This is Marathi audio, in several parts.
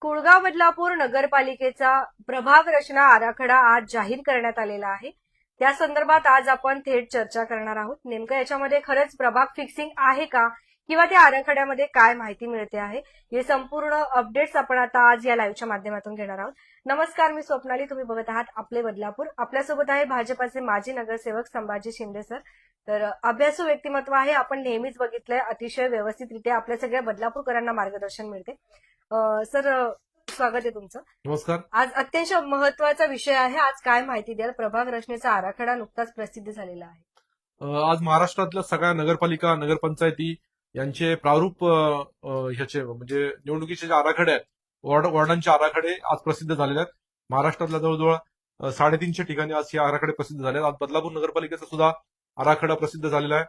कुळगाव बदलापूर नगरपालिकेचा प्रभाग रचना आराखडा आज जाहीर करण्यात आलेला आहे. त्या संदर्भात आज आपण थेट चर्चा करणार आहोत. नेमकं याच्यामध्ये खरंच प्रभाग फिक्सिंग आहे का? किंवा त्या आराखड्यामध्ये काय माहिती मिळते आहे हे संपूर्ण अपडेट्स आपण आता आज या लाईव्हच्या माध्यमातून घेणार आहोत. नमस्कार मी स्वप्नाली. तुम्ही बघत आहात आपले बदलापूर. आपल्यासोबत आहे भाजपाचे माजी नगरसेवक संभाजी शिंदे सर. तर अभ्यासू व्यक्तिमत्व आहे. आपण नेहमीच बघितलंय अतिशय व्यवस्थितरित्या आपल्या सगळ्या बदलापूरकरांना मार्गदर्शन मिळते. सर स्वागत आहे तुमचं. नमस्कार. आज अत्यंत महत्त्वाचा विषय आहे. आज काय माहिती द्याल? प्रभाग रचनेचा आराखडा नुकताच प्रसिद्ध झालेला आहे. आज महाराष्ट्रातल्या सगळ्या नगरपालिका नगरपंचायती यांचे प्रारूप ह्याचे म्हणजे निवडणुकीचे जे आराखडे आहेत वॉर्ड वॉर्डांचे आराखडे आज प्रसिद्ध झालेले आहेत. महाराष्ट्रातल्या जवळजवळ साडेतीनशे ठिकाणी आज हे आराखडे प्रसिद्ध झाले आहेत आज बदलापूर नगरपालिकेचा सुद्धा आराखडा प्रसिद्ध झालेला आहे.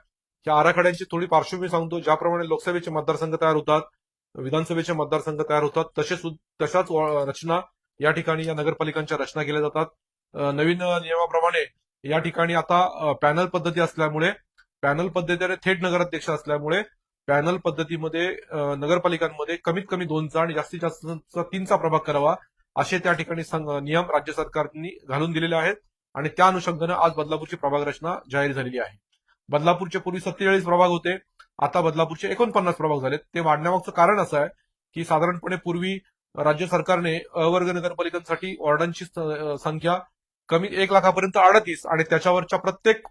या आराखड्यांची थोडी पार्श्वभूमी सांगतो. ज्याप्रमाणे लोकसभेचे मतदारसंघ तयार होतात विधानसभेचे मतदारसंघ तयार होतात तसेच तशाच रचना या ठिकाणी या नगरपालिकांच्या रचना केल्या जातात. नवीन नियमाप्रमाणे या ठिकाणी आता पॅनल पद्धती असल्यामुळे पॅनल पद्धतीने थेट नगराध्यक्ष असल्यामुळे पॅनल पद्धतीमध्ये नगरपालिकांमध्ये कमीत कमी दोनचा आणि जास्तीत जास्त तीनचा प्रभाग करावा असे त्या ठिकाणी नियम राज्य सरकारनी घालून दिलेले आहेत. आणि त्या अनुषंगानं आज बदलापूरची प्रभाग रचना जाहीर झालेली आहे. बदलापूरचे पूर्वी सत्तेचाळीस प्रभाग होते आता बदलापूरचे एकोणपन्नास प्रभाग झालेत. ते वाढण्यामागचं कारण असं आहे की साधारणपणे पूर्वी राज्य सरकारने अवर्ग नगरपालिकांसाठी वॉर्डांची संख्या कमी एक लाखापर्यंत अडतीस आणि त्याच्यावरच्या प्रत्येक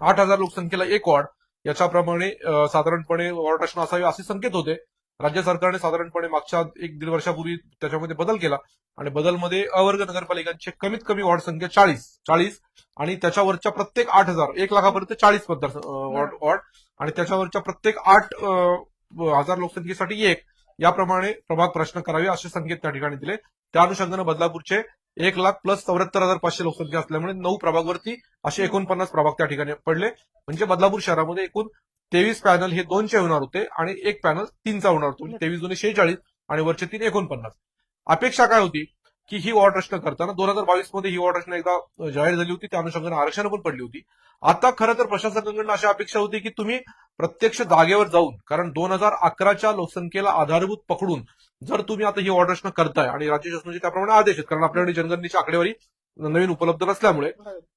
आठ हजार लोकसंख्येला एक वॉर्ड याच्याप्रमाणे साधारणपणे वॉर्ड रचना असावी असे संकेत होते. राज्य सरकारने साधारणपणे मागच्या एक दीड वर्षापूर्वी त्याच्यामध्ये बदल केला आणि बदलमध्ये अवर्ग नगरपालिकांची कमीत कमी वॉर्ड संख्या चाळीस चाळीस आणि त्याच्यावरच्या प्रत्येक आठ हजार एक लाखापर्यंत चाळीस मतदार वॉर्ड वॉर्ड आणि त्याच्यावरच्या प्रत्येक आठ हजार लोकसंख्येसाठी एक. याप्रमाणे प्रभाग प्रश्न करावे असे संकेत त्या ठिकाणी दिले. त्या अनुषंगानं बदलापूरचे एक लाख प्लस चौऱ्याहत्तर हजार पाचशे लोकसंख्या असल्यामुळे नऊ प्रभागवरती असे एकोणपन्नास प्रभाग त्या ठिकाणी पडले. म्हणजे बदलापूर शहरामध्ये एकूण तेवीस पॅनल हे दोनचे होणार होते आणि एक पॅनल तीनचा होणार होतो. म्हणजे तेवीस दोन्ही शेहेचाळीस आणि वरचे तीन एकोणपन्नास. अपेक्षा काय होती? की ही वॉर्ड रचना करताना दोन हजार बावीसमध्ये ही वॉर्ड रचना एकदा जाहीर झाली होती. त्या अनुषंगाने आरक्षण पण पडली होती. आता खरं तर प्रशासनाकडून अशी अपेक्षा होती की तुम्ही प्रत्यक्ष जागेवर जाऊन कारण दोन हजार अकराच्या लोकसंख्येला आधारभूत पकडून जर तुम्ही आता ही वॉर्ड करताय आणि राज्य शासनाचे त्याप्रमाणे आदेश आहेत कारण आपल्याकडे जनगणनेची आकडेवारी नवीन उपलब्ध नसल्यामुळे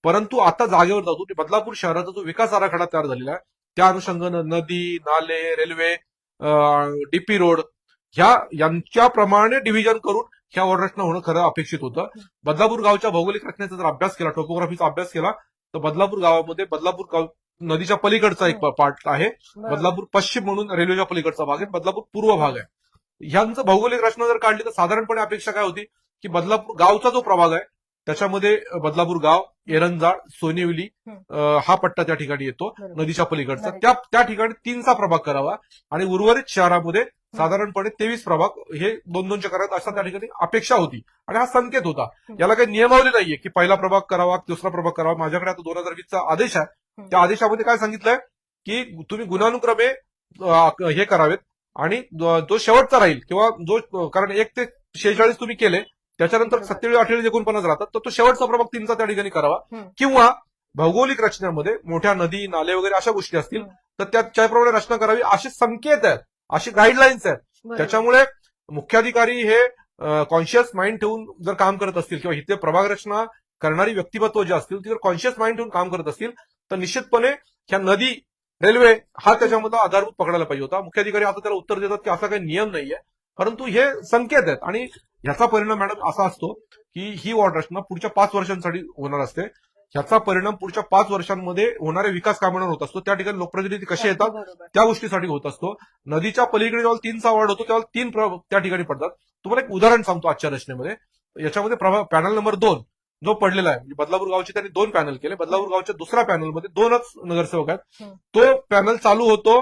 परंतु आता जागेवर जातो बदलापूर शहराचा जो विकास आराखडा तयार झालेला आहे त्या अनुषंगानं नदी नाले रेल्वे डीपी रोड ह्या यांच्याप्रमाणे डिव्हिजन करून ह्या वॉर्ड रचना होणं खरं अपेक्षित होतं. बदलापूर गावच्या भौगोलिक रचनेचा जर अभ्यास केला टोपोग्राफीचा अभ्यास केला तर बदलापूर गावामध्ये बदलापूर गाव नदीच्या पलीकडचा एक पार्ट आहे. बदलापूर पश्चिम म्हणून रेल्वेच्या पलीकडचा भाग आहे. बदलापूर पूर्व भाग आहे. ह्यांचं भौगोलिक रचना जर काढली तर साधारणपणे अपेक्षा काय होती? की बदलापूर गावचा जो प्रभाग आहे त्याच्यामध्ये बदलापूर गाव एरंजाळ सोनेवली हा. पट्टा त्या ठिकाणी येतो. नदीच्या पलीकडचा. त्या त्या ठिकाणी तीनचा प्रभाग करावा आणि उर्वरित शहरामध्ये साधारणपणे तेवीस प्रभाग हे दोन दोनच्या करायत असा त्या ठिकाणी अपेक्षा होती. आणि हा संकेत होता. याला काही नियमावली नाहीये की पहिला प्रभाग करावा दुसरा प्रभाग करावा. माझ्याकडे आता दोन हजार वीसचा आदेश आहे. त्या आदेशामध्ये काय सांगितलंय की तुम्ही गुणानुक्रमे हे करावेत आणि जो शेवटचा राहील किंवा जो कारण एक ते शेहेचाळीस तुम्ही केले त्याच्यानंतर. सत्तेचाळीस अठ्ठेचाळीस एकोणपन्नास राहतात तर तो शेवटचा प्रभाग तीनचा त्या ठिकाणी करावा. किंवा भौगोलिक रचनेमध्ये मोठ्या नदी नाले वगैरे अशा गोष्टी असतील. तर त्या त्याप्रमाणे रचना करावी असे संकेत आहेत अशी गाईडलाईन्स आहेत. त्याच्यामुळे मुख्याधिकारी हे कॉन्शियस माइंड ठेवून जर काम करत असतील किंवा इथे प्रभाग रचना करणारी व्यक्तिमत्व जे असतील ती जर कॉन्शियस माइंड ठेवून काम करत असतील तर निश्चितपणे ह्या नदी रेल्वे हा त्याच्यामधला आधारभूत पकडायला पाहिजे होता. मुख्याधिकारी आता त्याला उत्तर देतात की असा काही नियम नाहीये. परंतु हे संकेत आहेत आणि ह्याचा परिणाम मॅडम असा असतो की ही वॉर्ड रचना पुढच्या पाच वर्षांसाठी होणार असते. ह्याचा परिणाम पुढच्या पाच वर्षांमध्ये होणाऱ्या विकास कामांवर होत असतो. त्या ठिकाणी लोकप्रतिनिधी कसे येतात. त्या गोष्टीसाठी होत असतो. नदीच्या पलीकडे जेव्हा तीनचा वॉर्ड होतो तेव्हा तीन त्या ठिकाणी पडतात. तुम्हाला एक उदाहरण सांगतो आजच्या रचनेमध्ये. याच्यामध्ये प्रभा- पॅनल नंबर दोन. जो पडलेला आहे म्हणजे बदलापूर गावचे त्यांनी दोन पॅनल केले. बदलापूर गावच्या दुसऱ्या पॅनलमध्ये दोनच नगरसेवक आहेत. तो पॅनल चालू होतो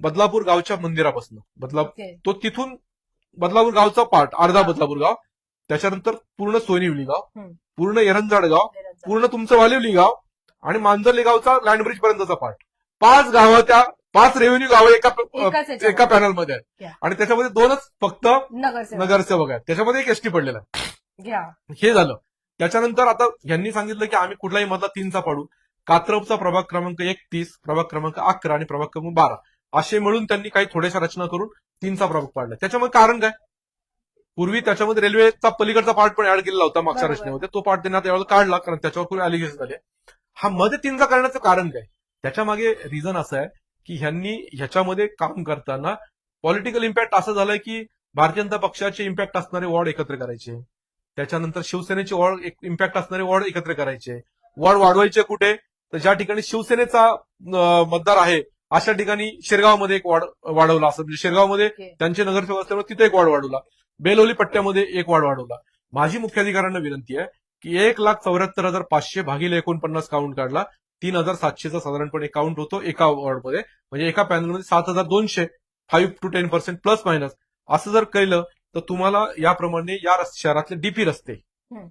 बदलापूर गावच्या मंदिरापासून. बदला ओके. तो तिथून बदलापूर गावचा पार्ट अर्धा बदलापूर गाव. त्याच्यानंतर पूर्ण सोनिवली गाव. पूर्ण एरंजाड गाव. पूर्ण तुमचं वालिवली गाव. आणि मांजरली गावचा लँड ब्रिज पर्यंतचा पार्ट. पाच गावं त्या पाच रेव्हेन्यू गावं एका. एका पॅनलमध्ये आहेत. आणि त्याच्यामध्ये दोनच फक्त नगरसेवक. आहेत. त्याच्यामध्ये एक एसटी पडलेला आहे. हे झालं. त्याच्यानंतर आता यांनी सांगितलं की आम्ही कुठलाही मधला तीनचा पाडू. कात्रपचा प्रभाग क्रमांक एकतीस प्रभाग क्रमांक अकरा आणि प्रभाग क्रमांक बारा. असे मिळून त्यांनी काही थोड्याशा रचना करून तीनचा प्रभाग पाडला. त्याच्यामध्ये कारण काय? पूर्वी त्याच्यामध्ये रेल्वेचा पलीकडचा पार्ट पण ऍड केलेला होता मागच्या. रचनेमध्ये. तो पार्ट त्यांनी आता यावेळेला काढला कारण त्याच्यावर खूप अलिगेशन झाले. हा मध्ये तीनचा करण्याचं कारण काय? त्याच्यामागे रिझन असं आहे की ह्यांनी ह्याच्यामध्ये काम करताना पॉलिटिकल इम्पॅक्ट असं झालंय की भारतीय जनता पक्षाचे इम्पॅक्ट असणारे वॉर्ड एकत्र करायचे. त्याच्यानंतर शिवसेनेचे वॉर्ड इम्पॅक्ट असणारे वॉर्ड एकत्र करायचे वॉर्ड वाढवायचे कुठे? तर ज्या ठिकाणी शिवसेनेचा मतदार आहे अशा ठिकाणी शिरगावमध्ये एक वॉर्ड वाढवला असं. म्हणजे शिरगावमध्ये. त्यांचे नगरसेवक असल्यामुळे तिथे एक वॉर्ड वाढवला. बेलोली पट्ट्यामध्ये एक वॉर्ड वाढवला. माझी मुख्याधिकाऱ्यांना विनंती आहे की एक लाख चौऱ्याहत्तर हजार पाचशे भागिले एकोणपन्नास काउंट काढला. तीन हजार सातशेचा साधारणपणे काउंट होतो एका वॉर्डमध्ये म्हणजे एका पॅनलमध्ये सात हजार दोनशे five two ten percent plus minus असं जर केलं तर तुम्हाला याप्रमाणे या शहरातले डीपी रस्ते.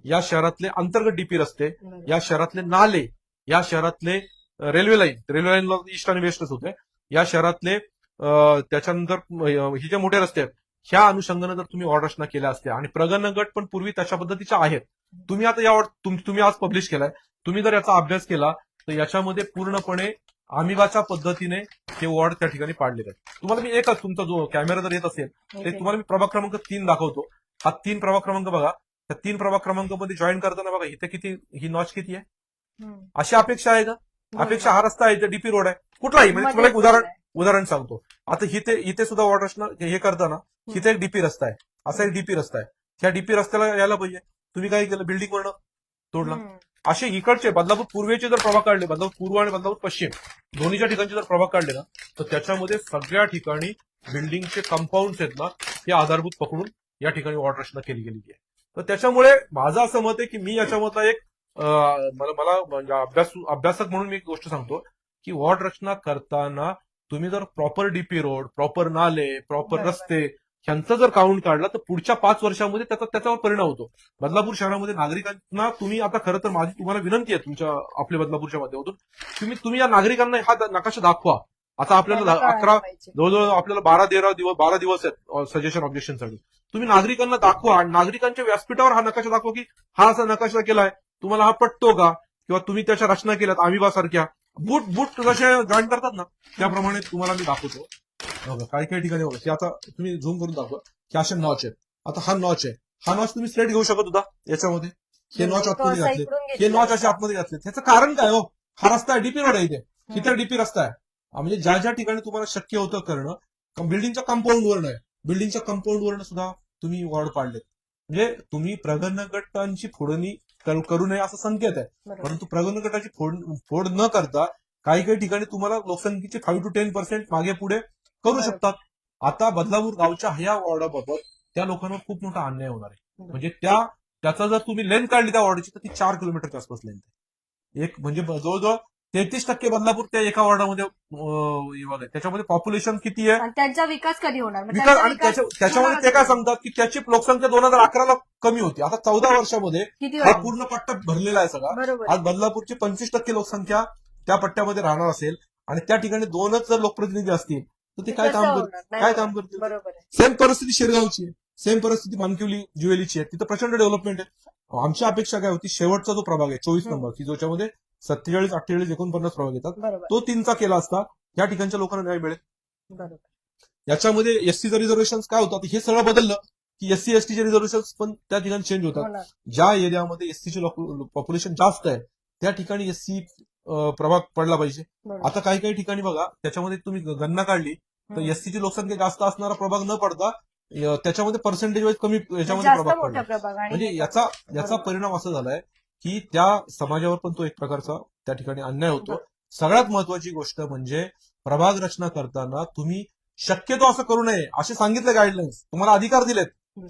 या शहरातले अंतर्गत डीपी रस्ते. या शहरातले नाले या शहरातले रेल्वे लाईन रेल्वे लाईनला ईस्ट आणि वेस्टच होते या शहरातले त्याच्यानंतर हे जे मोठे रस्ते आहेत ह्या अनुषंगानं जर तुम्ही ऑर्डर रचना केल्या असत्या आणि प्रगण गट पण पूर्वी तशा पद्धतीच्या आहेत तुम्ही आता या तुम्ही आज पब्लिश केलाय तुम्ही जर याचा अभ्यास केला तर याच्यामध्ये पूर्णपणे आमिबाच्या पद्धतीने हे वॉर्ड त्या ठिकाणी पाडलेले आहेत तुम्हाला मी एकच तुमचा जो कॅमेरा जर येत असेल ते. तुम्हाला मी प्रभाग क्रमांक तीन दाखवतो. हा तीन प्रभाग क्रमांक बघा. त्या तीन प्रभाग क्रमांकामध्ये जॉईन करताना बघा इथे किती ही नॉच किती आहे. अशी अपेक्षा आहे का? बरोबर. अपेक्षा हा रस्ता आहे डीपी रोड आहे. कुठलाही म्हणजे तुम्हाला एक मध्ये उदाहरण. उदाहरण सांगतो. आता इथे इथे सुद्धा वॉटर रचना हे करताना इथे एक डीपी रस्ता आहे. असा एक डीपी रस्ता आहे. त्या डीपी रस्त्याला यायला पाहिजे. तुम्ही काय केलं? बिल्डिंग वरनं तोडला. असे इकडचे बदलापूर पूर्वेचे जर प्रभाग काढले बदलापूर पूर्व आणि बदलापूर पश्चिम दोन्हीच्या ठिकाणचे जर प्रभाग काढले ना तर त्याच्यामध्ये सगळ्या ठिकाणी बिल्डिंगचे कंपाऊंड आहेत ना हे आधारभूत पकडून या ठिकाणी वॉटर रचना केली गेलेली आहे तर त्याच्यामुळे माझं असं मत आहे की मी याच्यामधला एक मला मला म्हणजे अभ्यास अभ्यासक म्हणून मी एक गोष्ट सांगतो की वॉर्ड रचना करताना तुम्ही जर प्रॉपर डीपी रोड प्रॉपर नाले प्रॉपर. रस्ते ह्यांचा जर काउंट काढला तर पुढच्या पाच वर्षामध्ये त्याचा त्याच्यावर परिणाम होतो. बदलापूर शहरामध्ये नागरिकांना तुम्ही आता खरं तर माझी तुम्हाला विनंती आहे तुमच्या आपल्या बदलापूरच्या माध्यमातून. तुम्ही तुम्ही या नागरिकांना हा नकाशा दाखवा. आता आपल्याला अकरा. जवळजवळ आपल्याला बारा तेरा दिवस बारा दिवस आहेत सजेशन ऑब्जेक्शनसाठी तुम्ही नागरिकांना दाखवा आणि नागरिकांच्या व्यासपीठावर हा नकाशा दाखवा की हा असा नकाशा केलाय तुम्हाला हा पटतो का? किंवा तुम्ही त्याच्या रचना केल्यात आमिबा सारख्या बूट बूट जसे जॉईन करतात ना त्याप्रमाणे तुम्हाला मी दाखवतो. बघा काही काही ठिकाणी बघा की आता तुम्ही झूम करून दाखवा. की असे नॉच आहेत. आता हा नॉच आहे. हा नॉच तुम्ही स्ट्रेट घेऊ शकत होता याच्यामध्ये. हे नॉच आतमध्ये घातले. हे नॉच असे. आतमध्ये घातले. त्याचं कारण काय हो? हा रस्ता आहे डीपी रोड आहे इथे. इथे डीपी रस्ता आहे. म्हणजे ज्या ज्या ठिकाणी तुम्हाला शक्य होतं करणं बिल्डिंगच्या कंपाऊंड वरनं आहे. बिल्डिंगच्या कंपाऊंड वरनं सुद्धा तुम्ही वॉर्ड पाडलेत. म्हणजे तुम्ही प्रगण गटांची फोडणी कर- नये असं संकेत आहे. परंतु प्रगण गटाची फोड फोड न करता काही काही ठिकाणी तुम्हाला लोकसंख्येचे फाईव्ह टू टेन पर्सेंट मागे पुढे करू. शकतात. आता बदलापूर गावच्या ह्या वॉर्डाबाबत त्या लोकांवर खूप मोठा अन्याय होणार आहे. म्हणजे त्या त्याचा जर तुम्ही लेंथ काढली त्या वॉर्डची तर ती चार किलोमीटरच्या आसपास लेंथ आहे. एक म्हणजे जवळजवळ तेहतीस टक्के बदलापूर त्या एका वॉर्डामध्ये त्याच्यामध्ये पॉप्युलेशन किती आहे? त्यांचा विकास कधी होणार? मग विकास आणि त्याच्यामध्ये ते काय सांगतात की त्याची लोकसंख्या दोन हजार अकराला कमी होती. आता चौदा वर्षामध्ये हा? पूर्ण पट्टा भरलेला आहे सगळा. आज बदलापूरची पंचवीस टक्के लोकसंख्या त्या पट्ट्यामध्ये राहणार असेल. आणि त्या ठिकाणी दोनच जर लोकप्रतिनिधी असतील तर ते काय काम नाही काय. काम करतील बरोबर आहे. सेम परिस्थिती शिरगावची आहे. सेम परिस्थिती मानकिवली जुवेलीची आहे. तिथं प्रचंड डेव्हलपमेंट आहे. आमची अपेक्षा काय होती? शेवटचा जो प्रभाग आहे चोवीस. नंबर की ज्याच्यामध्ये सत्तेचाळीस अठ्ठेचाळीस एकोणपन्नास प्रभाग येतात. बरोबर. तो तीनचा केला असता या ठिकाणच्या लोकांना न्याय मिळेल. बरोबर. याच्यामध्ये एससीचं रिझर्वेशन काय होतं आता हे सगळं बदललं की एससी एसटीचे रिझर्वेशन पण त्या ठिकाणी चेंज होतात. होणार. ज्या एरियामध्ये एससीचे पॉप्युलेशन जास्त आहे त्या ठिकाणी एससी प्रभाग पडला पाहिजे. बरोबर. आता काही काही ठिकाणी बघा त्याच्यामध्ये तुम्ही गणना काढली तर. एससीची लोकसंख्या जास्त असणारा प्रभाग न पडता त्याच्यामध्ये पर्सेंटेज वाईज कमी याच्यामध्ये प्रभाग पडला. म्हणजे याचा याचा. परिणाम असा झालाय की त्या समाजावर पण तो एक प्रकारचा त्या ठिकाणी अन्याय होतो. सगळ्यात महत्वाची गोष्ट म्हणजे प्रभाग रचना करताना तुम्ही शक्यतो असं करू नये असे सांगितले गाईडलाईन्स तुम्हाला अधिकार दिलेत.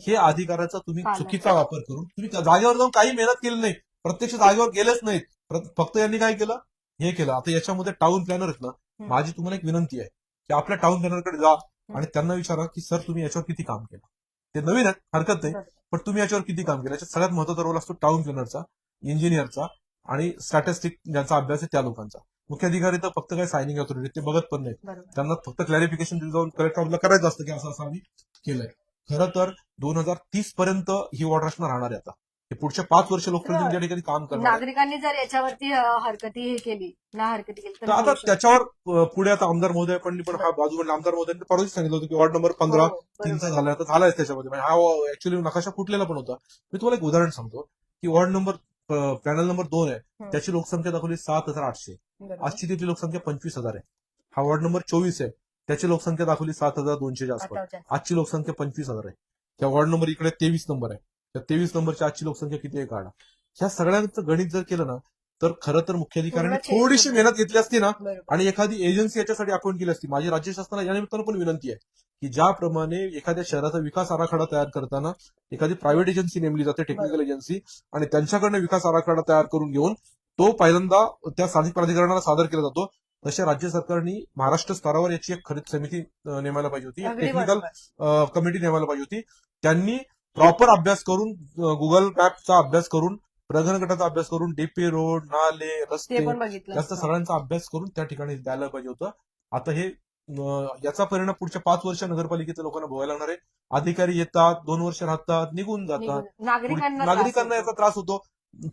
हे अधिकाराचा तुम्ही. चुकीचा वापर करून तुम्ही जागेवर जाऊन काही मेहनत केली नाही. प्रत्यक्ष जागेवर गेलेच नाहीत. फक्त यांनी काय केलं? हे केलं. आता याच्यामध्ये टाउन प्लॅनर आहेत ना माझी तुम्हाला एक विनंती आहे. की आपल्या टाउन प्लॅनरकडे जा आणि त्यांना विचारा की सर तुम्ही याच्यावर किती काम केलं? ते नवीन आहेत हरकत नाही. पण तुम्ही याच्यावर किती काम केलं? याच्यात सगळ्यात महत्त्वाचा रोल असतो टाउन प्लॅनरचा इंजिनियरचा आणि स्टॅटिस्टिक ज्यांचा अभ्यास आहे त्या लोकांचा. मुख्य अधिकारी तर फक्त काय सायनिंग ऑथॉरिटी ते बघत पण नाही बरोबर. त्यांना फक्त क्लॅरिफिकेशन जाऊन कलेक्टर करायचं असतं की असं असं आम्ही केलंय. खरं तर दोन हजार तीस पर्यंत ही वॉटर राहणार आहे आता. पुढच्या पाच वर्ष लोकप्रतिनिधी या ठिकाणी काम करणार. नागरिकांनी जर याच्यावरती हरकती हे केली ना हरकती केली तर आता त्याच्यावर पुढे आता आमदार महोदय पण पण हा बाजूकडे आमदार महोदयांनी परवाच सांगितलं होतं की वॉर्ड नंबर पंधरा हो, तीनचा झाला तर झालाय त्याच्यामध्ये. म्हणजे हा ऍक्च्युली नकाशा फुटलेला पण होता. मी तुम्हाला एक उदाहरण सांगतो की वॉर्ड नंबर पॅनल नंबर दोन आहे. त्याची लोकसंख्या दाखवली सात हजार आठशे. आजची तिथली लोकसंख्या पंचवीस हजार आहे. हा वॉर्ड नंबर चोवीस आहे त्याची लोकसंख्या दाखवली सात हजार दोनशेच्या आसपास. आजची लोकसंख्या पंचवीस हजार आहे. त्या वॉर्ड नंबर इकडे तेवीस नंबर आहे. त्या तेवीस नंबरची आजची लोकसंख्या किती आहे काढा. ह्या सगळ्यांचं गणित जर केलं ना तर खरं तर मुख्याधिकाऱ्यांनी थोडीशी. मेहनत घेतली असती ना आणि एखादी एजन्सी याच्यासाठी अपॉइंट केली असती. माझी राज्य शासनाला या निमित्तानं पण विनंती आहे की ज्याप्रमाणे एखाद्या शहराचा विकास आराखडा तयार करताना एखादी प्रायव्हेट एजन्सी नेमली जाते टेक्निकल एजन्सी आणि त्यांच्याकडनं विकास आराखडा तयार करून घेऊन तो पहिल्यांदा त्या स्थानिक प्राधिकरणाला सादर केला जातो. तसे राज्य सरकारनी महाराष्ट्र स्तरावर याची एक खरीद समिती नेमायला पाहिजे होती. टेक्निकल. कमिटी नेमायला पाहिजे होती. त्यांनी प्रॉपर अभ्यास करून गुगल मॅपचा अभ्यास करून प्रगण गटाचा अभ्यास करून डीपी रोड नाले रस्ते जास्त. सगळ्यांचा अभ्यास करून त्या ठिकाणी द्यायला पाहिजे होतं. आता हे याचा परिणाम पुढच्या पाच वर्ष नगरपालिकेच्या लोकांना भोगायला लागणार आहे. अधिकारी येतात दोन वर्ष राहतात निघून जातात. नागरिकांना याचा. त्रास होतो.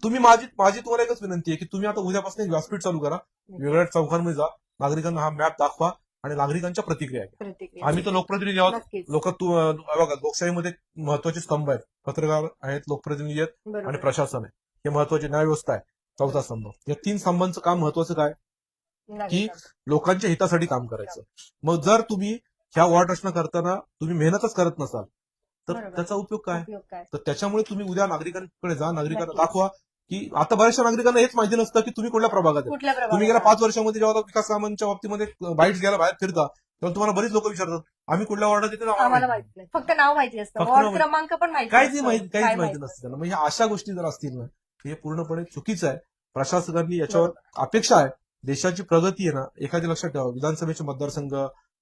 तुम्ही माझी माझी तुम्हाला एकच विनंती आहे की तुम्ही आता उद्यापासून एक व्यासपीठ चालू करा. वेगळ्या चौकांमध्ये जा. नागरिकांना हा मॅप दाखवा. आणि नागरिकांच्या प्रतिक्रिया प्रतिक्रिया. आम्ही तर लोकप्रतिनिधी आहोत. नक्कीच. लोक तू बघा लोकशाहीमध्ये महत्त्वाचे स्तंभ आहेत. पत्रकार आहेत लोकप्रतिनिधी आहेत आणि बरोबर प्रशासन आहे. हे महत्त्वाचे न्याय व्यवस्था आहे. चौथा स्तंभ. या तीन स्तंभांचं काम महत्वाचं काय? नागरिकांना. लोकांच्या हितासाठी काम करायचं. मग जर तुम्ही ह्या वॉर्ड रचना करताना तुम्ही मेहनतच करत नसाल तर बरोबर. त्याचा उपयोग काय? उपयोग काय? तर त्याच्यामुळे तुम्ही उद्या नागरिकांकडे जा. नागरिकांना. दाखवा. की आता बऱ्याचशा नागरिकांना हेच माहिती नसतं की तुम्ही कुठल्या प्रभागात आहे. कुठल्या तुम्ही गेल्या प्रभागात? पाच वर्षामध्ये जेव्हा विकास कामांच्या बाबतीमध्ये बाईट घ्यायला बाहेर फिरता तेव्हा तुम्हाला बरीच लोक विचारतात आम्ही कुठल्या वॉर्डात येते आम्हाला माहिती नाही. फक्त नाव माहिती असतं. फक्त वॉर्ड नाव माहिती. क्रमांक पण माहिती. माहिती काय काहीच माहिती? नसते. त्यांना ह्या अशा गोष्टी जर असतील ना हे पूर्णपणे चुकीचं आहे. प्रशासकांनी याच्यावर अपेक्षा आहे. देशाची प्रगती आहे ना एखादी लक्षात ठेवा. विधानसभेचे मतदारसंघ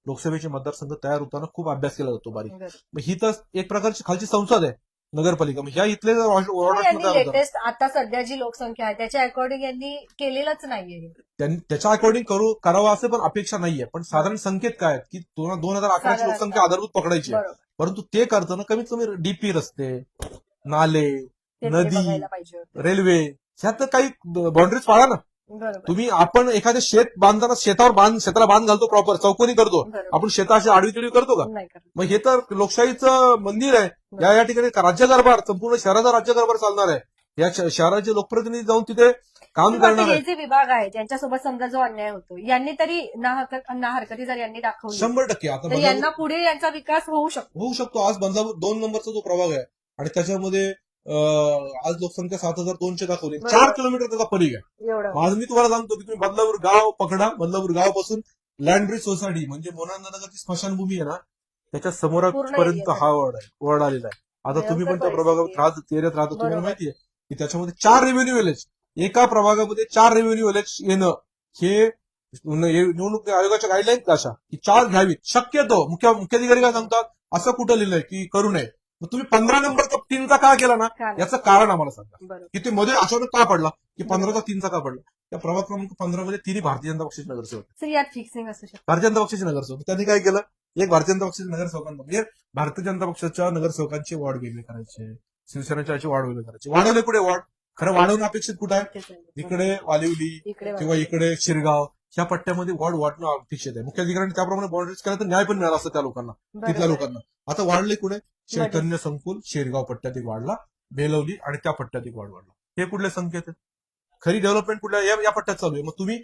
लोकसभेचे मतदारसंघ तयार होताना खूप अभ्यास केला जातो बारीक. बरोबर. मग ही तर एक प्रकारची खालची संसद आहे. नगरपालिका. मग ह्या इथले वॉर्ड यांनी होतात लेटेस्ट आता सध्या जी लोकसंख्या आहे त्याच्या अकॉर्डिंग यांनी केलेलंच नाहीये. त्यांनी त्याच्या अकॉर्डिंग करू करावं असं पण अपेक्षा नाहीये. पण साधारण संकेत काय आहेत? की दोन दोन हजार अकराची साधारण. लोकसंख्या आधारभूत पकडायची आहे. बरोबर. परंतु ते करताना कमीत कमी डीपी रस्ते नाले ते नदी, बघायला पाहिजे होतं. रेल्वे ह्यात तर काही बाउंड्रीज पाळा ना. तुम्ही आपण एखादे शेत बांधताना शेतावर बांध शेताला बांध घालतो प्रॉपर चौकोनी करतो. आपण शेताशी आडवी तिडवी करतो का. मग हे तर लोकशाहीचं मंदिर आहे. या या ठिकाणी राज्य कारभार संपूर्ण शहराचा राज्य कारभार चालणार आहे. या शहराचे लोकप्रतिनिधी जाऊन तिथे काम करणार हे आहे जे विभाग आहेत त्यांच्यासोबत समजा जो अन्याय होतो यांनी तरी ना हरकत- जर यांनी दाखवली शंभर टक्के. आता यांना पुढे यांचा विकास होऊ शकतो. होऊ शकतो. आज बदलापूर दोन नंबरचा जो प्रभाग आहे आणि त्याच्यामध्ये आज लोकसंख्या सात हजार दोनशे दाखवली. चार किलोमीटर त्याचा परिघ आहे. आज मी तुम्हाला सांगतो की तुम्ही बदलापूर गाव पकडा. बदलापूर गावापासून लँड ब्रिज सोसायटी म्हणजे मोनांदनगरची स्मशानभूमी आहे ना त्याच्या समोरापर्यंत हा वॉर्ड आहे. वॉर्ड आलेला आहे. आता तुम्ही पण त्या प्रभागात राहत एरियात राहता तुम्हाला बरोबर. माहिती आहे की त्याच्यामध्ये चार रेव्हेन्यू विलेज एका प्रभागामध्ये चार रेव्हेन्यू विलेज येणं. हे निवडणूक आयोगाच्या गाईडलाईन अशा की चार घ्यावीत शक्यतो मुख्य मुख्याधिकारी काय सांगतात? असं कुठं लिहिलंय की करू नये. मग तुम्ही पंधरा नंबरचा तीनचा का केला ना? याचं कारण आम्हाला सांगा. की ते मध्ये अचानक का पडला? की पंधराचा तीनचा का पडला? त्या प्रभाग क्रमांक पंधरा मध्ये तिन्ही भारतीय जनता पक्षाचे नगरसेवक भारतीय जनता पक्षाचे नगरसेवक त्यांनी काय केलं? एक भारतीय जनता पक्षाचे नगरसेवकांना म्हणजे भारतीय जनता पक्षाच्या नगरसेवकांचे वॉर्ड वेगळे करायचे. शिवसेनेच्या वॉर्ड वेगळे करायचे. वाढवले कुठे वॉर्ड खरं वाढवणं अपेक्षित कुठं आहे. इकडे वालिवली किंवा इकडे शिरगाव ह्या पट्ट्यामध्ये वॉर्ड वाढणं अपेक्षित आहे. मुख्याधिकाऱ्यांनी त्याप्रमाणे बाउंड्रीज केल्या तर न्याय पण मिळाला असतं त्या लोकांना. तिथल्या लोकांना. आता वाढले कुठे? चैतन्य संकुल शेरगाव पट्ट्यात एक वाढला बेलवली आणि त्या पट्ट्यात एक वाढ वाढला. हे कुठले संकेत आहेत? खरी डेव्हलपमेंट कुठल्या? या या पट्ट्यात चालू आहे. मग तुम्ही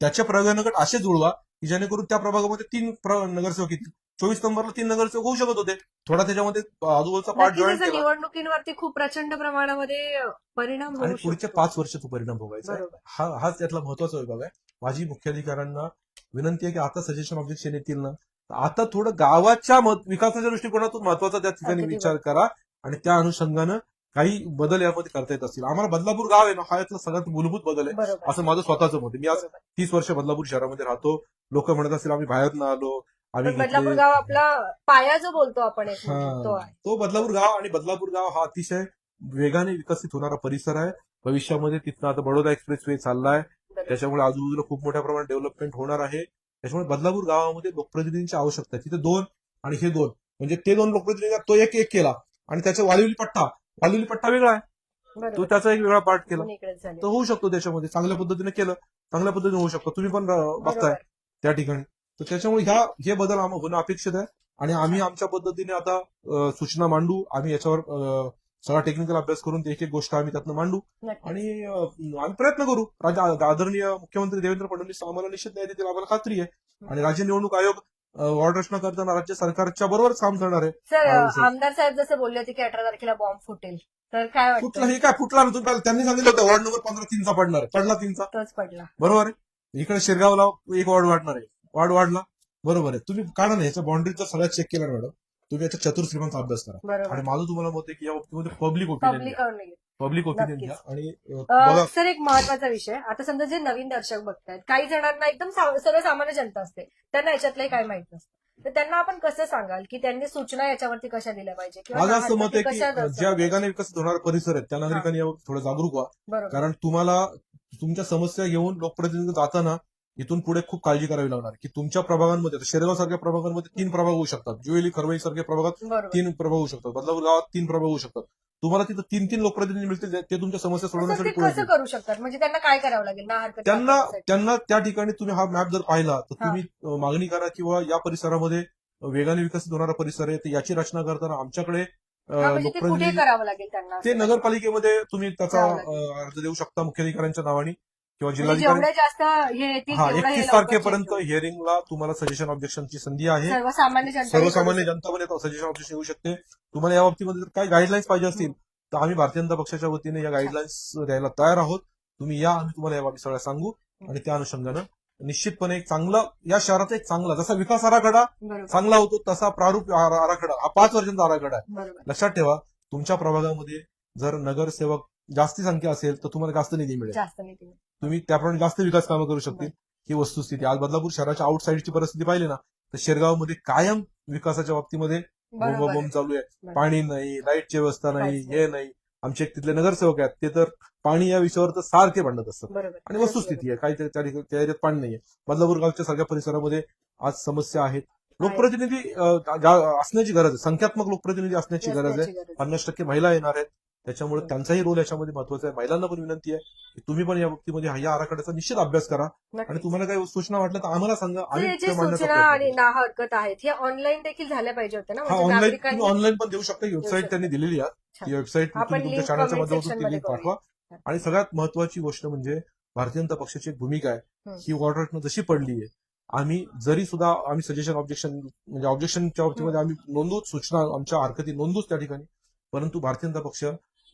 त्याच्या प्रभागानगट असे जुळवा की जेणेकरून त्या प्रभागामध्ये तीन नगरसेवक येतील. चोवीस नंबरला तीन नगरसेवक होऊ शकत होते. थोडा त्याच्यामध्ये आजूबाजूचा पार्ट जॉईन निवडणुकींवरती खूप प्रचंड प्रमाणामध्ये परिणाम आणि पुढच्या पाच वर्ष तो परिणाम भोगायचा हा हाच त्यातला महत्त्वाचा विभाग आहे. माझी मुख्याधिकाऱ्यांना विनंती आहे की आता सजेशन ऑब्जेक्शन येतील ना? आता थोडं गावाच्या विकासाच्या दृष्टिकोनातून महत्त्वाचा त्या ठिकाणी विचार करा आणि त्या अनुषंगानं काही बदल यामध्ये करता येत असतील. आम्हाला बदलापूर गाव आहे ना हा यातला सगळ्यात मूलभूत बदल आहे. असं माझं स्वतःचं मत मी आज. तीस वर्ष बदलापूर शहरामध्ये राहतो. लोक म्हणत असतील आम्ही बाहेरनं आलो आम्ही बदलापूर गाव आपला पाया जो बोलतो आपण. तो बदलापूर गाव आणि बदलापूर गाव हा अतिशय वेगाने विकसित होणारा परिसर आहे. भविष्यामध्ये तिथनं आता बडोदा एक्सप्रेस वे चाललाय. त्याच्यामुळे आजूबाजूला खूप मोठ्या प्रमाणात डेव्हलपमेंट होणार आहे. त्याच्यामुळे बदलापूर गावामध्ये लोकप्रतिनिधींची आवश्यकता आहे. तिथे दोन आणि हे दोन. म्हणजे ते दोन लोकप्रतिनिधी तो एक एक केला. आणि त्याचा वालिवली पट्टा. वालिवली पट्टा वेगळा आहे. तो त्याचा एक वेगळा पार्ट केला. तर होऊ शकतो त्याच्यामध्ये. चांगल्या पद्धतीने केलं. चांगल्या पद्धतीने होऊ शकतो. तुम्ही पण बघताय. त्या ठिकाणी. तर त्याच्यामुळे ह्या हे बदल आम- होणं अपेक्षित आहे. आणि आम्ही आमच्या पद्धतीने आता सूचना मांडू. आम्ही याच्यावर सगळा टेक्निकल अभ्यास करून एक एक गोष्ट आम्ही त्यातनं मांडू. आणि आम्ही प्रयत्न करू. आदरणीय मुख्यमंत्री देवेंद्र फडणवीस आम्हाला निश्चित न्याय देतील आम्हाला खात्री आहे. आणि राज्य निवडणूक आयोग वॉर्ड रचना करताना राज्य सरकारच्या बरोबरच काम करणार आहे. सर. आमदार साहेब जसं बोलले होते की अठरा तारखेला बॉम्ब फुटेल. तर काय फुटला हे काय फुटला ना त्यांनी सांगितलं होतं वॉर्ड नंबर पंधरा तीनचा पडणार आहे. पडला तीनचा. पडला. बरोबर आहे? इकडे शिरगावला एक वॉर्ड वाढणार आहे. वॉर्ड वाढला. बरोबर आहे. तुम्ही काढा ना याच्या बाउंड्रीचा सगळ्यात चेक केला मॅडम तुम्ही याच्या चतुर्श्रीमांचा अभ्यास करा. बरोबर. आणि माझं तुम्हाला मत आहे की या बाबतीमध्ये पब्लिक ओपिनियन पब्लिक घ्या पब्लिक ओपिनियन. घ्या आणि अं, अ, बघा. सर एक महत्त्वाचा विषय. आता समजा जे नवीन दर्शक बघतायत काही जणांना एकदम सा- सर्वसामान्य जनता असते. त्यांना याच्यातलंही काय माहीत नसतं. तर त्यांना आपण कसं सांगाल की त्यांनी सूचना याच्यावरती कशा दिल्या पाहिजे? माझं असं मत आहे की ज्या? वेगाने विकसित होणारे परिसर आहेत त्या नागरिकांनी थोडं जागरूक व्हा. बरोबर. कारण तुम्हाला तुमच्या समस्या घेऊन लोकप्रतिनिधी जाताना इथून पुढे खूप काळजी करावी लागणार. की तुमच्या प्रभागांमध्ये शेरगाव सारख्या प्रभागांमध्ये तीन प्रभाग होऊ शकतात. जुवेली खरवई सारख्या प्रभागात तीन प्रभाग होऊ शकतात. बदलापूर गावात तीन प्रभाग होऊ शकतात. तुम्हाला तिथं तीन तीन लोकप्रतिनिधी मिळतील ते- तुमच्या समस्या सोडवण्यासाठी पुढे. करू शकतात? म्हणजे त्यांना काय करावं लागेल? त्यांना? त्यांना त्या ठिकाणी तुम्ही हा मॅप जर पाहिला तर. तुम्ही मागणी करा किंवा या परिसरामध्ये वेगाने विकसित होणारा परिसर आहे तर याची रचना करताना आमच्याकडे म्हणजे लोकप्रतिनिधी करावं लागेल त्यांना? ते नगरपालिकेमध्ये तुम्ही त्याचा अर्ज देऊ शकता मुख्याधिकाऱ्यांच्या नावाने. किंवा म्हणजे जिल्हाधिकारी जेवढे जास्त हे येतील हा तेवढं हे एकतीस लवकर तारखेपर्यंत change होईल. हिअरिंगला तुम्हाला सजेशन ऑब्जेक्शनची संधी आहे. सर्वसामान्य जनता सर्वसामान्य जनता पण येतो सजेशन ऑब्जेक्शन येऊ शकते. तुम्हाला या बाबतीमध्ये जर काही गाईडलाईन्स पाहिजे असतील तर आम्ही भारतीय जनता पक्षाच्या वतीने या गाईडलाईन्स द्यायला तयार आहोत. तुम्ही या आम्ही तुम्हाला या बाबी सगळ्या सांगू. आणि त्या अनुषंगानं निश्चितपणे एक चांगला या शहराचा एक चांगला जसा विकास आराखडा बरोबर. चांगला होतो तसा प्रारूप आरा- आराखडा हा पाच वर्षांचा आराखडा आहे. बरोबर. लक्षात ठेवा तुमच्या प्रभागामध्ये जर नगरसेवक जास्ती संख्या असेल तर तुम्हाला जास्त निधी मिळेल. जास्त नाही तुम्ही त्याप्रमाणे जास्त विकास कामं करू शकतील. ही वस्तुस्थिती. आज बदलापूर शहराच्या आउटसाईडची परिस्थिती पाहिली ना तर शेरगावमध्ये कायम विकासाच्या बाबतीमध्ये बोंब बोंब चालू आहे. पाणी नाही लाईटची व्यवस्था नाही. हे नाही. आमचे तिथले नगरसेवक आहेत ते तर पाणी या विषयावर तर सारखे भांडत असतात. आणि वस्तुस्थिती आहे. काही त्या एरियात पाणी नाहीये. बदलापूर गावच्या सगळ्या परिसरामध्ये आज समस्या आहेत. लोकप्रतिनिधी असण्याची गरज आहे. संख्यात्मक लोकप्रतिनिधी असण्याची गरज आहे. असण्याची गरज आहे. पन्नास टक्के महिला येणार आहेत. त्याच्यामुळे त्यांचाही रोल याच्यामध्ये महत्त्वाचा आहे महिलांना पण विनंती आहे की तुम्ही पण या बाबतीमध्ये या आराखड्याचा निश्चित अभ्यास करा आणि. तुम्हाला काही सूचना वाटल्या तर आम्हाला सांगा आम्ही सूचना आणि. ना हरकत आहेत हे ऑनलाईन देखील झाल्या पाहिजे होत्या ना हा म्हणजे ऑनलाईन ऑनलाईन पण देऊ शकता वेबसाईट. त्यांनी दिलेली आहे. ती वेबसाईट तुमच्या चॅनलच्या माध्यमातून ती. पाठवा आणि सगळ्यात महत्वाची गोष्ट म्हणजे भारतीय जनता पक्षाची एक भूमिका आहे. ही वॉर्डर जशी पडली आहे आम्ही जरी सुद्धा आम्ही सजेशन ऑब्जेक्शन म्हणजे ऑब्जेक्शनच्या बाबतीमध्ये आम्ही नोंदवू सूचना आमच्या हरकती नोंदवूच त्या ठिकाणी परंतु भारतीय जनता पक्ष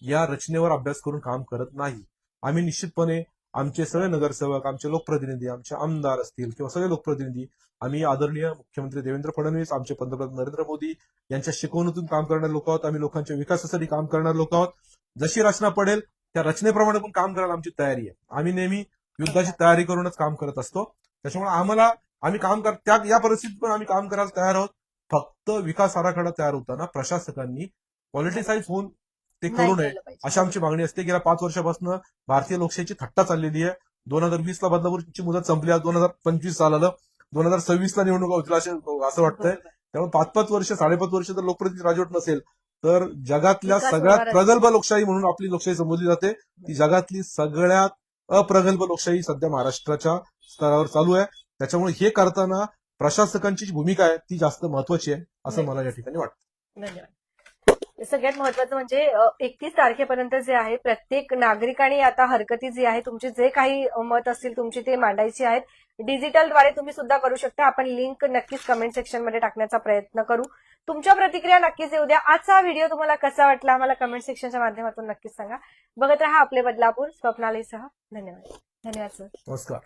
या रचनेवर अभ्यास करून काम करत नाही. आम्ही निश्चितपणे आमचे सगळे नगरसेवक आमचे लोकप्रतिनिधी आमचे आमदार असतील किंवा सगळे लोकप्रतिनिधी आम्ही आदरणीय मुख्यमंत्री देवेंद्र फडणवीस आमचे पंतप्रधान नरेंद्र मोदी यांच्या शिकवणीतून काम करणारे लोक आहोत. आम्ही लोकांच्या विकासासाठी काम करणारे लोक आहोत. जशी रचना पडेल त्या रचनेप्रमाणे पण काम करायला आमची तयारी आहे. आम्ही नेहमी युद्धाची तयारी करूनच काम करत असतो. त्याच्यामुळे आम्हाला आम्ही काम कर त्या या परिस्थितीत पण आम्ही काम करायला तयार आहोत. फक्त विकास आराखडा तयार होताना प्रशासकांनी पॉलिटिसाइज होऊन ते करू नये. अशी आमची मागणी असते. गेल्या पाच वर्षापासून भारतीय लोकशाहीची थट्टा चाललेली आहे. दोन हजार वीस ला बदलापूरची मुदत संपली आज दोन हजार पंचवीस साल आलं दोन हजार सव्वीस ला निवडणूक होतील असे असं वाटतंय. त्यामुळे पाच पाच वर्ष साडेपाच वर्ष जर लोकप्रतिनिधी राजवट नसेल तर जगातल्या सगळ्यात प्रगल्भ लोकशाही म्हणून आपली लोकशाही संबोधली जाते. ती जगातली सगळ्यात अप्रगल्भ लोकशाही सध्या महाराष्ट्राच्या स्तरावर चालू आहे. त्याच्यामुळे हे करताना प्रशासकांची जी भूमिका आहे ती जास्त महत्वाची आहे असं मला या ठिकाणी वाटतं. धन्यवाद. सगळ्यात महत्वाचं म्हणजे एकतीस तारखेपर्यंत जे आहे प्रत्येक नागरिकाने आता हरकती जी आहे तुमचे जे काही मत असतील तुमची ते मांडायची आहेत. डिजिटलद्वारे तुम्ही सुद्धा करू शकता. आपण लिंक नक्कीच कमेंट सेक्शनमध्ये टाकण्याचा प्रयत्न करू. तुमच्या प्रतिक्रिया नक्कीच येऊ द्या. आजचा व्हिडिओ तुम्हाला कसा वाटला आम्हाला कमेंट सेक्शनच्या माध्यमातून नक्कीच सांगा. बघत राहा आपले बदलापूर स्वप्नालयसह धन्यवाद. धन्यवाद सर. नमस्कार.